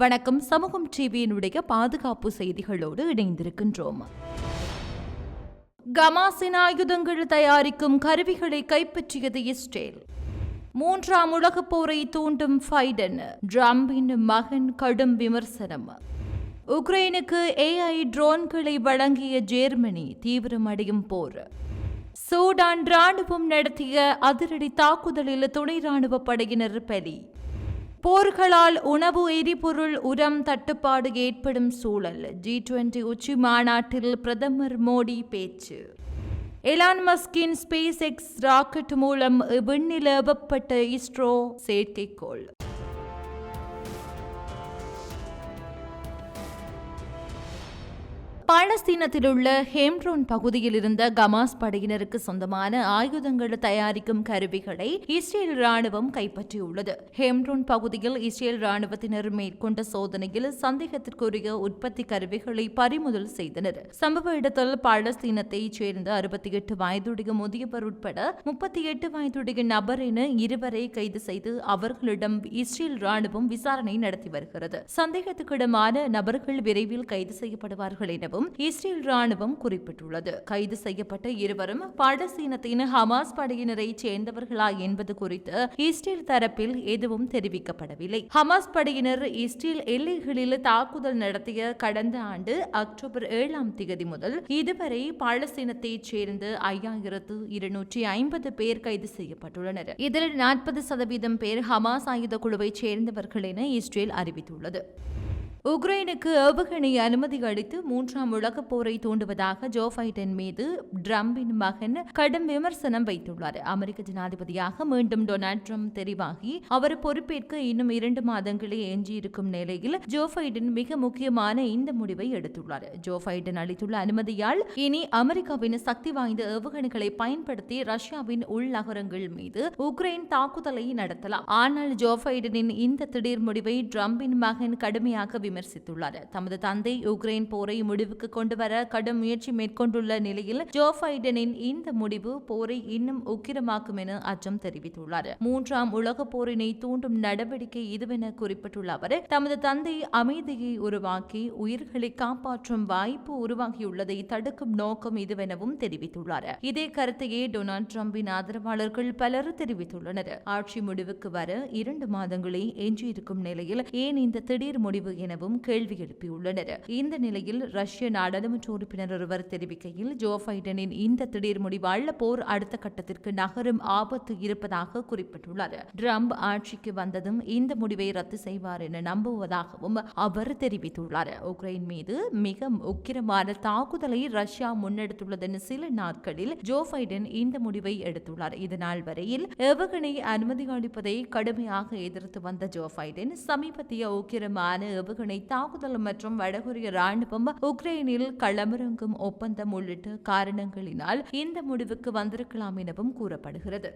வணக்கம். சமூகம் டிவியினுடைய பாதுகாப்பு செய்திகளோடு இணைந்திருக்கின்றோம். கமாசின் ஆயுதங்கள் தயாரிக்கும் கருவிகளை கைப்பற்றியது இஸ்ரேல். மூன்றாம் உலகப் போரை தூண்டும் ஃபைடன் ட்ரம்பின் மகன் கடும் விமர்சனம். உக்ரைனுக்கு ஏஐ ட்ரோன்களை வழங்கிய ஜெர்மனி தீவிரமடையும் போர். சூடான் ராணுவம் நடத்திய அதிரடி தாக்குதலில் துணை ராணுவ படையினர் பலி. போர்களால் உணவு எரிபொருள் உரம் தட்டுப்பாடு ஏற்படும் சூழல். ஜி டுவெண்டி உச்சி மாநாட்டில் பிரதமர் மோடி பேச்சு. எலான் மஸ்கின் ஸ்பேஸ் எக்ஸ் ராக்கெட் மூலம் விண்ணில் ஏவப்பட்ட இஸ்ரோ செயற்கைக்கோள். பாலஸ்தீனத்தில் உள்ள ஹேம்ரோன் பகுதியில் இருந்த கமாஸ் படையினருக்கு சொந்தமான ஆயுதங்கள் தயாரிக்கும் கருவிகளை இஸ்ரேல் ராணுவம் கைப்பற்றியுள்ளது. ஹேம்ரோன் பகுதியில் இஸ்ரேல் ராணுவத்தினர் மேற்கொண்ட சோதனையில் சந்தேகத்திற்குரிய உற்பத்தி கருவிகளை பறிமுதல் செய்தனர். சம்பவ இடத்தில் பாலஸ்தீனத்தைச் சேர்ந்த அறுபத்தி எட்டு வயதுடைய முதியவர் உட்பட முப்பத்தி எட்டு வயதுடைய நபர் என இருவரை கைது செய்து அவர்களிடம் இஸ்ரேல் ராணுவம் விசாரணை நடத்தி வருகிறது. சந்தேகத்துக்கிடமான நபர்கள் விரைவில் கைது செய்யப்படுவார்கள் எனவும் இஸ்ரேல் ராணுவம் குறிப்பிட்டுள்ளது. கைது செய்யப்பட்ட இருவரும் பாலஸ்தீனத்தின் ஹமாஸ் படையினரை சேர்ந்தவர்களா என்பது குறித்து இஸ்ரேல் தரப்பில் எதுவும் தெரிவிக்கப்படவில்லை. ஹமாஸ் படையினர் இஸ்ரேல் எல்லைகளில் தாக்குதல் நடத்திய கடந்த ஆண்டு அக்டோபர் ஏழாம் தேதி முதல் இதுவரை பாலஸ்தீனத்தைச் சேர்ந்த ஐயாயிரத்து இருநூற்றி ஐம்பது பேர் கைது செய்யப்பட்டுள்ளனர். இதில் நாற்பது சதவீதம் பேர் ஹமாஸ் ஆயுத குழுவைச் சேர்ந்தவர்கள் என இஸ்ரேல் அறிவித்துள்ளது. உக்ரைனுக்கு ஏவுகணை அனுமதி அளித்து மூன்றாம் உலகப் போரை தூண்டுவதாக ஜோ பைடன் மீது டிரம்பின் மகன் கடும் விமர்சனம் வைத்துள்ளார். அமெரிக்க ஜனாதிபதியாக மீண்டும் டொனால்ட் ட்ரம்ப் தெரிவாகி அவர் பொறுப்பேற்க இன்னும் இரண்டு மாதங்களே எஞ்சியிருக்கும் நிலையில் ஜோ பைடன் மிக முக்கியமான இந்த முடிவை எடுத்துள்ளார். ஜோ பைடன் அளித்துள்ள அனுமதியால் இனி அமெரிக்காவின் சக்தி வாய்ந்த ஏவுகணைகளை பயன்படுத்தி ரஷ்யாவின் உள்நகரங்கள் மீது உக்ரைன் தாக்குதலை நடத்தலாம். ஆனால் ஜோ பைடனின் இந்த திடீர் முடிவை டிரம்பின் மகன் கடுமையாக விமர்சித்துள்ளார். தமது தந்தை உக்ரைன் போரை முடிவுக்கு கொண்டுவர கடும் முயற்சி மேற்கொண்டுள்ள நிலையில் ஜோ பைடனின் இந்த முடிவு போரை இன்னும் உக்கிரமாக்கும் என அச்சம் தெரிவித்துள்ளார். மூன்றாம் உலக போரினை தூண்டும் நடவடிக்கை இதுவென குறிப்பிட்டுள்ள அவர் தமது தந்தை அமைதியை உருவாக்கி உயிர்களை காப்பாற்றும் வாய்ப்பு உருவாகியுள்ளதை தடுக்கும் நோக்கம் இதுவெனவும் தெரிவித்துள்ளார். இதே கருத்தையே டொனால்டு டிரம்பின் ஆதரவாளர்கள் பலர் தெரிவித்துள்ளனர். ஆட்சி முடிவுக்கு வர இரண்டு மாதங்களே எஞ்சியிருக்கும் நிலையில் ஏன் இந்த திடீர் முடிவு என எனவும் கேள்வி எழுப்பியுள்ளனர். இந்த நிலையில் ரஷ்ய நாடாளுமன்ற உறுப்பினர் ஒருவர் தெரிவிக்கையில் ஜோ பைடனின் இந்த திடீர் முடிவால் போர் அடுத்த கட்டத்திற்கு நகரும் ஆபத்து இருப்பதாக குறிப்பிட்டுள்ளார். ட்ரம்ப் ஆட்சிக்கு வந்ததும் இந்த முடிவை ரத்து செய்வார் என நம்புவதாகவும் அவர் தெரிவித்துள்ளார். உக்ரைன் மீது மிக உக்கிரமான தாக்குதலை ரஷ்யா முன்னெடுத்துள்ளதன் சில நாட்களில் ஜோ பைடன் இந்த முடிவை எடுத்துள்ளார். இதனால் வரையில் ஏவுகணை அனுமதி அளிப்பதை கடுமையாக எதிர்த்து வந்த ஜோ பைடன் சமீபத்திய உக்கிரமான ஏவுகணை தாக்குதல் மற்றும் வடகொரிய ராணுவம் உக்ரைனில் களமிறங்கும் ஒப்பந்தம் உள்ளிட்ட காரணங்களினால் இந்த முடிவுக்கு வந்திருக்கலாம் எனவும் கூறப்படுகிறது.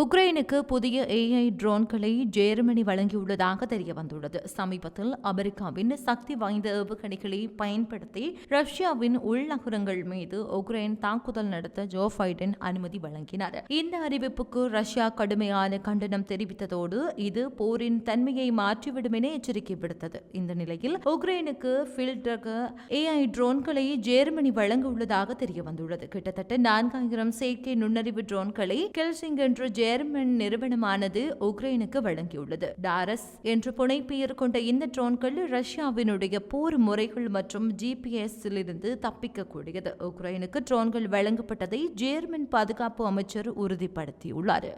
உக்ரைனுக்கு புதிய ஏஐ ட்ரோன்களை ஜெர்மனி வழங்கியுள்ளதாக தெரிய வந்துள்ளது சமீபத்தில் அமெரிக்காவின் சக்தி வாய்ந்த ஏவுகணைகளை பயன்படுத்தி ரஷ்யாவின் உள்நகரங்கள் மீது உக்ரைன் தாக்குதல் நடத்த ஜோ பைடன் அனுமதி வழங்கினார். இந்த அறிவிப்புக்கு ரஷ்யா கடுமையான கண்டனம் தெரிவித்ததோடு இது போரின் தன்மையை மாற்றிவிடும் என எச்சரிக்கை விடுத்தது. இந்த நிலையில் உக்ரைனுக்கு ஃபில்டக ஏஐ ட்ரோன்களை ஜெர்மனி வழங்க உள்ளதாக தெரிய வந்துள்ளது கிட்டத்தட்ட நான்காயிரம் செயற்கை நுண்ணறிவு ட்ரோன்களை கெல்சிங் என்ற ஜெர்மன் நிறுவனமானது உக்ரைனுக்கு வழங்கியுள்ளது. டாரஸ் என்ற புனைப்பெயர் கொண்ட இந்த ட்ரோன்கள் ரஷ்யாவினுடைய போர் முறைகள் மற்றும் ஜிபிஎஸ்லிருந்து தப்பிக்கக்கூடியது. உக்ரைனுக்கு ட்ரோன்கள் வழங்கப்பட்டதை ஜெர்மன் பாதுகாப்பு அமைச்சர் உறுதிப்படுத்தியுள்ளார்.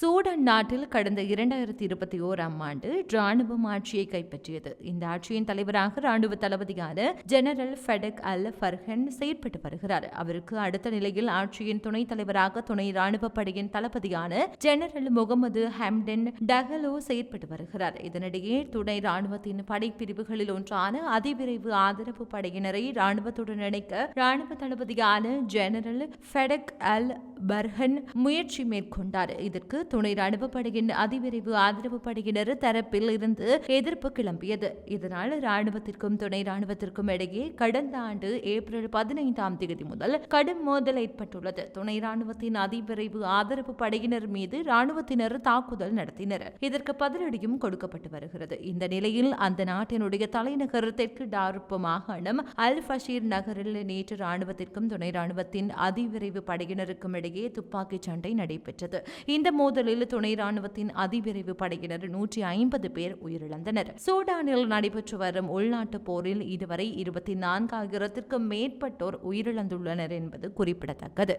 சூடான் நாட்டில் கடந்த இரண்டாயிரத்தி இருபத்தி ஓராம் ஆண்டு ராணுவம் ஆட்சியை கைப்பற்றியது. இந்த ஆட்சியின் தலைவராக ராணுவ தளபதியான ஜெனரல் ஃபெடக் அல் ஃபர்ஹன் செயற்பட்டு வருகிறார். அவருக்கு அடுத்த நிலையில் ஆட்சியின் துணைத் தலைவராக துணை ராணுவ படையின் தளபதியான ஜெனரல் முகமது ஹம்டன் டகலோ செயற்பட்டு வருகிறார். இதனிடையே துணை ராணுவத்தின் படைப்பிரிவுகளில் ஒன்றான அதிவிரைவு ஆதரவு படையினரை ராணுவத்துடன் இணைக்க ராணுவ தளபதியான ஜெனரல் ஃபெடக் அல் பர்ஹன் முயற்சி மேற்கொண்டார். இதற்கு துணை ராணுவ படையின் அதிவிரைவு ஆதரவு படையினர் தரப்பில் இருந்து எதிர்ப்பு கிளம்பியது. இதனால் ராணுவத்திற்கும் துணை ராணுவத்திற்கும் இடையே கடந்த ஆண்டு ஏப்ரல் பதினைந்தாம் தேதி முதல் கடும் மோதல் ஏற்பட்டுள்ளது. துணை ராணுவத்தின் அதிவிரைவு ஆதரவு படையினர் மீது ராணுவத்தினர் தாக்குதல் நடத்தினர். இதற்கு பதிலடியும் கொடுக்கப்பட்டு வருகிறது. இந்த நிலையில் அந்த நாட்டினுடைய தலைநகர் தெற்கு டார்ப்பு மாகாணம் அல் ஃபஷீர் நகரில் நேற்று ராணுவத்திற்கும் துணை ராணுவத்தின் அதிவிரைவு படையினருக்கும் இடையே துப்பாக்கிச் சண்டை நடைபெற்றது. இந்த மோதல் மோதலில் துணை ராணுவத்தின் அதிவிரைவு படையினர் நூற்றி ஐம்பது பேர் உயிரிழந்தனர். சூடானில் நடைபெற்று வரும் உள்நாட்டு போரில் இதுவரை இருபத்தி நான்காயிரத்திற்கும் மேற்பட்டோர் உயிரிழந்துள்ளனர் என்பது குறிப்பிடத்தக்கது.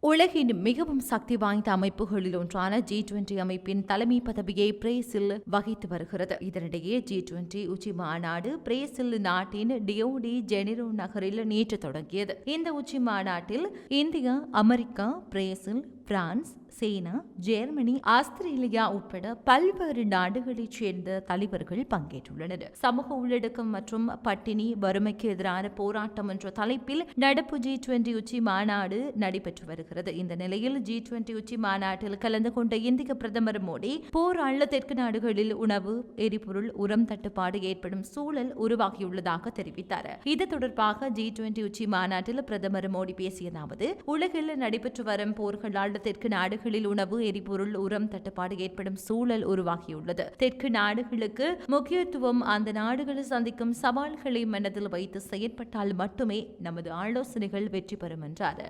உலகின் மிகவும் சக்தி வாய்ந்த அமைப்புகளில் ஒன்றான ஜி டுவெண்டி அமைப்பின் தலைமை பதவியை பிரேசில் வகித்து வருகிறது. இதனிடையே ஜி டுவெண்டி உச்சி மாநாடு பிரேசில் நாட்டின் டியோடி ஜெனிரோ நகரில் நேற்று தொடங்கியது. இந்த உச்சி மாநாட்டில் India America Brazil France China Germany Australia உட்பட பல்வேறு நாடுகளைச் சேர்ந்த தலைவர்கள் பங்கேற்றுள்ளனர். சமூக உள்ளடக்கம் மற்றும் பட்டினி வறுமைக்கு எதிரான போராட்டம் என்ற தலைப்பில் நடப்பு ஜி டுவெண்டி உச்சி மாநாடு நடைபெற்று வருகிறது. இந்த நிலையில் ஜி டுவெண்டி உச்சி மாநாட்டில் கலந்து கொண்ட இந்திய பிரதமர் மோடி போர் அள்ள தெற்கு நாடுகளில் உணவு எரிபொருள் உரம் தட்டுப்பாடு ஏற்படும் சூழல் உருவாகியுள்ளதாக தெரிவித்தார். இது தொடர்பாக ஜி டுவெண்டி உச்சி மாநாட்டில் பிரதமர் மோடி பேசியதாவது உலகில் நடைபெற்று வரும் போர்களால் தெற்கு நாடுகள் நாடுகளில் உணவு எரிபொருள் உரம் தட்டுப்பாடு ஏற்படும் சூழல் உருவாகியுள்ளது. தெற்கு நாடுகளுக்கு முக்கியத்துவம் அந்த நாடுகள் சந்திக்கும் சவால்களை மனதில் வைத்து செயற்பட்டால் மட்டுமே நமது ஆலோசனைகள் வெற்றி பெறும் என்றார்.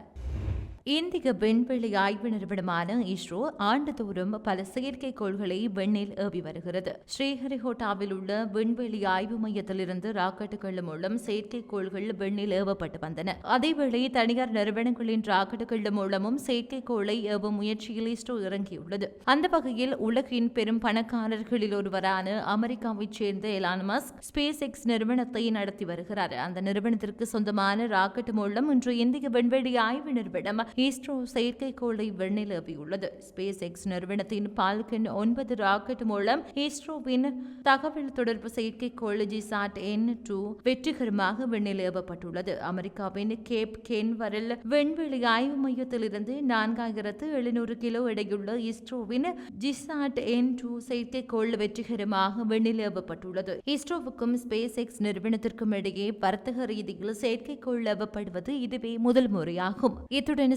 இந்திய விண்வெளி ஆய்வு நிறுவனமான இஸ்ரோ ஆண்டுதோறும் பல செயற்கைக்கோள்களை விண்ணில் ஏவி வருகிறது. ஸ்ரீஹரிகோட்டாவில் உள்ள விண்வெளி ஆய்வு மையத்திலிருந்து ராக்கெட்டுகள் மூலம் செயற்கைக்கோள்கள் விண்ணில் ஏவப்பட்டு வந்தன. அதேவேளை தனியார் நிறுவனங்களின் ராக்கெட்டுகள் மூலமும் செயற்கைக்கோளை ஏவும் முயற்சியில் இஸ்ரோ இறங்கியுள்ளது. அந்த வகையில் உலகின் பெரும் பணக்காரர்களில் ஒருவரான அமெரிக்காவைச் சேர்ந்த எலான் மஸ்க் ஸ்பேஸ் எக்ஸ் நிறுவனத்தை நடத்தி வருகிறார். அந்த நிறுவனத்திற்கு சொந்தமான ராக்கெட் மூலம் இன்று இந்திய விண்வெளி ஆய்வு நிறுவனம் இஸ்ரோ செயற்கைக்கோளை விண்ணில் ஏவியுள்ளது ஸ்பேஸ் எக்ஸ் நிறுவனத்தின் பால்கன் ஒன்பது ராக்கெட் மூலம் இஸ்ரோவின் தகவல் தொடர்பு செயற்கைக்கோள் ஜிசாட் என் டூ வெற்றிகரமாக விண்ணில் ஏவப்பட்டுள்ளது அமெரிக்காவின் கேப் கென்வரில் விண்வெளி ஆய்வு மையத்திலிருந்து நான்காயிரத்து எழுநூறு கிலோ எடையுள்ள இஸ்ரோவின் ஜிசாட் என் டூ செயற்கைக்கோள் வெற்றிகரமாக விண்ணில் ஏவப்பட்டுள்ளது இஸ்ரோவுக்கும் ஸ்பேஸ் எக்ஸ் நிறுவனத்திற்கும் இடையே வர்த்தக ரீதியில் செயற்கைக்கோள் ஏவப்படுவது இதுவே முதல் முறையாகும். இத்துடன்